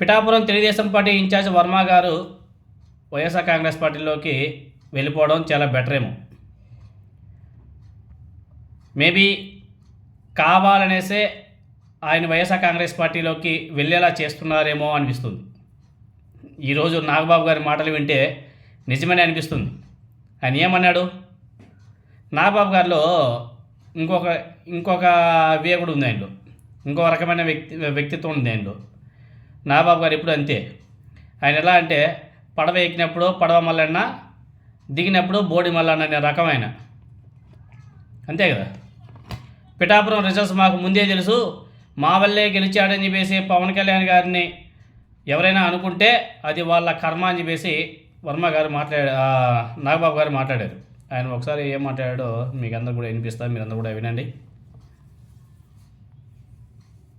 Pithapuram Telugu Desam party incharge Varma garu YSR Congress పార్టీలోకి వెళ్ళిపోవడం చాలా బెటర్ ఏమో. మేబీ కావాలనేసే ఆయన వైఎస్ఆర్ కాంగ్రెస్ పార్టీలోకి వెళ్ళేలా చేస్తున్నారేమో అనిపిస్తుంది. ఈరోజు నాగబాబు గారి మాటలు వింటే నిజమని అనిపిస్తుంది. ఆయన ఏమన్నాడు? నాగబాబు గారిలో ఇంకొక ఇంకొక వే కూడా ఉంది ఆయనలో. ఇంకో రకమైన వ్యక్తి వ్యక్తిత్వం ఉంది ఆయనలో. నాగబాబు గారు ఎప్పుడు అంతే. ఆయన ఎలా అంటే పడవ ఎక్కినప్పుడు పడవ మల్లన్న దిగినప్పుడు బోడి మల్లన్న అనే రకమైన అంతే కదా? పిఠాపురం రిజల్ట్స్ మాకు ముందే తెలుసు మా వల్లే గెలిచాడని చెప్పేసి పవన్ కళ్యాణ్ గారిని ఎవరైనా అనుకుంటే అది వాళ్ళ కర్మ అని చెప్పేసి వర్మ గారు మాట్లాడా నాగబాబు గారు మాట్లాడారు. ఆయన ఒకసారి ఏం మాట్లాడాడో మీకు అందరు కూడా వినిపిస్తారు మీరు అందరు కూడా వినండి.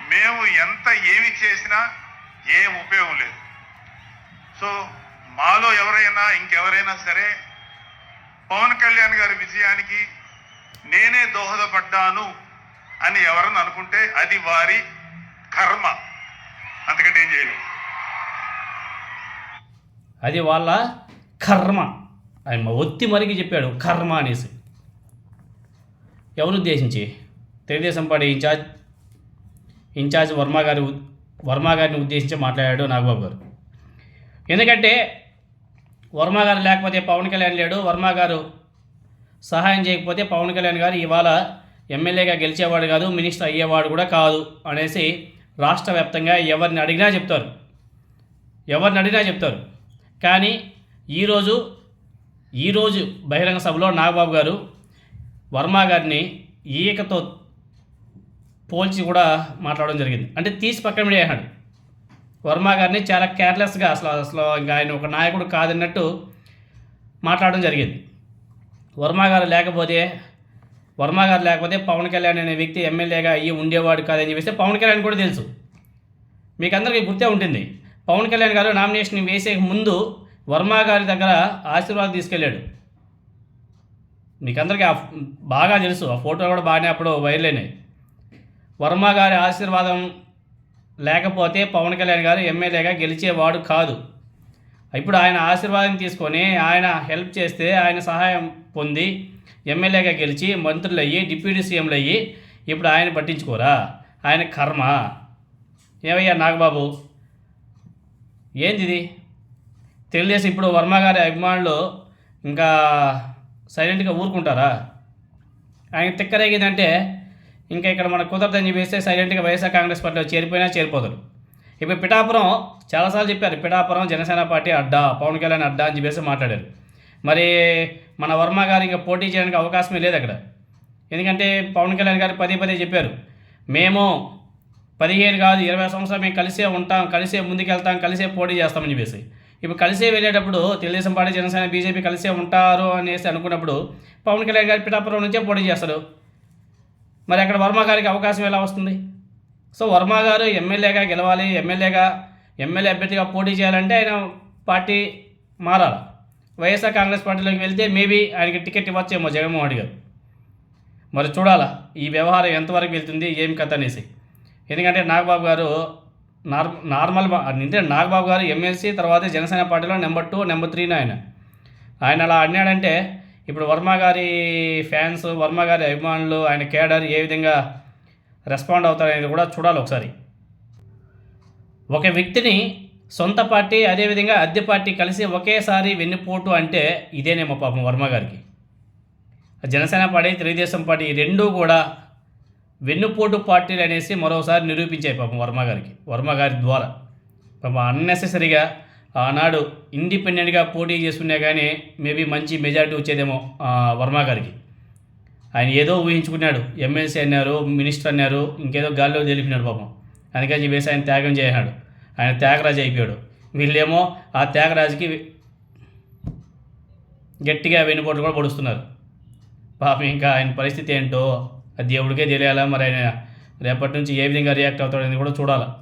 మేము ఎంత ఏమి చేసినా ఏం ఉపయోగం లేదు. సో మాలో ఎవరైనా ఇంకెవరైనా సరే పవన్ కళ్యాణ్ గారి విజయానికి నేనే దోహదపడ్డాను అని ఎవరన్నా అనుకుంటే అది వారి కర్మ. అంతకంటే ఏం చేయలేదు అది వాళ్ళ కర్మ. ఆయన ఒత్తి మరిగి చెప్పాడు కర్మ అనేసి. ఎవరు ఉద్దేశించి? Telugu Desam party incharge incharge Varma గారి వర్మ గారిని ఉద్దేశించి మాట్లాడాడు నాగబాబు గారు. ఎందుకంటే వర్మ గారు లేకపోతే పవన్ కళ్యాణ్ లేడు వర్మ గారు సహాయం చేయకపోతే పవన్ కళ్యాణ్ గారు ఇవాళ ఎమ్మెల్యేగా గెలిచేవాడు కాదు మినిస్టర్ అయ్యేవాడు కూడా కాదు అనేసి రాష్ట్ర వ్యాప్తంగా ఎవరిని అడిగినా చెప్తారు. ఎవరిని అడిగినా చెప్తారు. కానీ ఈరోజు ఈరోజు బహిరంగ సభలో నాగబాబు గారు వర్మ గారిని ఈకతో పోల్చి కూడా మాట్లాడడం జరిగింది. అంటే తీసి పక్కన పడేసాడు వర్మ గారిని చాలా కేర్లెస్గా అసలు అసలు ఇంకా ఆయన ఒక నాయకుడు కాదన్నట్టు మాట్లాడడం జరిగింది. వర్మ గారు లేకపోతే వర్మ గారు లేకపోతే పవన్ కళ్యాణ్ అనే వ్యక్తి ఎమ్మెల్యేగా అయ్యి ఉండేవాడు కాదని చెప్పేసి పవన్ కళ్యాణ్ కూడా తెలుసు. మీకు అందరికీ గుర్తే ఉంటుంది. పవన్ కళ్యాణ్ గారు నామినేషన్ వేసే ముందు వర్మ గారి దగ్గర ఆశీర్వాదం తీసుకెళ్ళాడు. మీకు అందరికీ ఆ బాగా తెలుసు. ఆ ఫోటో కూడా బాగానే అప్పుడు వైరల్ అయినాయి. వర్మ గారి ఆశీర్వాదం లేకపోతే పవన్ కళ్యాణ్ గారు ఎమ్మెల్యేగా గెలిచేవాడు కాదు. ఇప్పుడు ఆయన ఆశీర్వాదం తీసుకొని ఆయన హెల్ప్ చేస్తే ఆయన సహాయం పొంది ఎమ్మెల్యేగా గెలిచి మంత్రులు అయ్యి డిప్యూటీ సీఎంలు అయ్యి ఇప్పుడు ఆయన పట్టించుకోరా? ఆయన కర్మ. ఏమయ్యా నాగబాబు? ఏంది ఇది ఇప్పుడు వర్మ గారి అభిమానులు ఇంకా సైలెంట్గా ఊరుకుంటారా? ఆయన తిక్కరేగిందంటే ఇంకా ఇక్కడ మనకు కుదరదని చెప్పేస్తే సైలెంట్గా వైఎస్ఆర్ కాంగ్రెస్ పార్టీలో చేరిపోయినా చేరిపోతారు. ఇప్పుడు పిఠాపురం చాలాసార్లు చెప్పారు పిఠాపురం జనసేన పార్టీ అడ్డా పవన్ కళ్యాణ్ అడ్డా అని చెప్పేసి మాట్లాడారు. మరి మన వర్మ గారు ఇంకా పోటీ చేయడానికి అవకాశమే లేదు అక్కడ. ఎందుకంటే పవన్ కళ్యాణ్ గారు పదే పదే చెప్పారు మేము పదిహేను కాదు ఇరవై సంవత్సరాలు మేము కలిసే ఉంటాం కలిసే ముందుకెళ్తాం కలిసే పోటీ చేస్తామని చెప్పేసి. ఇప్పుడు కలిసే వెళ్ళేటప్పుడు తెలుగుదేశం పార్టీ జనసేన బీజేపీ కలిసే ఉంటారు అనేసి అనుకున్నప్పుడు పవన్ కళ్యాణ్ గారు పిఠాపురం నుంచే పోటీ చేస్తారు. మరి అక్కడ వర్మ గారికి అవకాశం ఎలా వస్తుంది? సో వర్మ గారు ఎమ్మెల్యేగా గెలవాలి ఎమ్మెల్యేగా ఎమ్మెల్యే అభ్యర్థిగా పోటీ చేయాలంటే ఆయన పార్టీ మారాలి. వైఎస్ఆర్ కాంగ్రెస్ పార్టీలోకి వెళ్తే మేబీ ఆయనకి టికెట్ ఇవ్వచ్చేమో జగన్మోహన్ రెడ్డి గారు. మరి చూడాలా ఈ వ్యవహారం ఎంతవరకు వెళ్తుంది ఏం కథ అనేసి. ఎందుకంటే నాగబాబు గారు నార్ నార్మల్ అంటే నాగబాబు గారు ఎమ్మెల్సీ తర్వాత జనసేన పార్టీలో నెంబర్ టూ నెంబర్ త్రీని ఆయన. ఆయన అలా అన్నాడంటే ఇప్పుడు వర్మ గారి ఫ్యాన్స్ వర్మ గారి అభిమానులు ఆయన కేడర్ ఏ విధంగా రెస్పాండ్ అవుతారనేది కూడా చూడాలి ఒకసారి. ఒక వ్యక్తిని సొంత పార్టీ అదేవిధంగా అద్దె పార్టీ కలిసి ఒకేసారి వెన్నుపోటు అంటే ఇదేనేమో పాపం వర్మ గారికి. జనసేన పార్టీ తెలుగుదేశం పార్టీ రెండూ కూడా వెన్నుపోటు పార్టీలు అనేసి మరోసారి నిరూపించాయి పాపం వర్మ గారికి వర్మ గారి ద్వారా. పాపం అన్నెసెసరీగా ఆనాడు ఇండిపెండెంట్గా పోటీ చేసుకునే కానీ మేబీ మంచి మెజారిటీ వచ్చేదేమో వర్మ గారికి. ఆయన ఏదో ఊహించుకున్నాడు ఎమ్మెల్సీ అన్నారు మినిస్టర్ అన్నారు ఇంకేదో గాల్లో తెలిపినాడు పాపం. అందుకని చెప్పేసి ఆయన త్యాగం చేసినాడు. ఆయన త్యాగరాజు అయిపోయాడు. వీళ్ళేమో ఆ త్యాగరాజుకి గట్టిగా వెన్నుపోట్లు కూడా పొడుస్తున్నారు. పాపం ఇంకా ఆయన పరిస్థితి ఏంటో ఆ దేవుడికే తెలియాలా? మరి ఆయన రేపటి నుంచి ఏ విధంగా రియాక్ట్ అవుతాడని కూడా చూడాలి.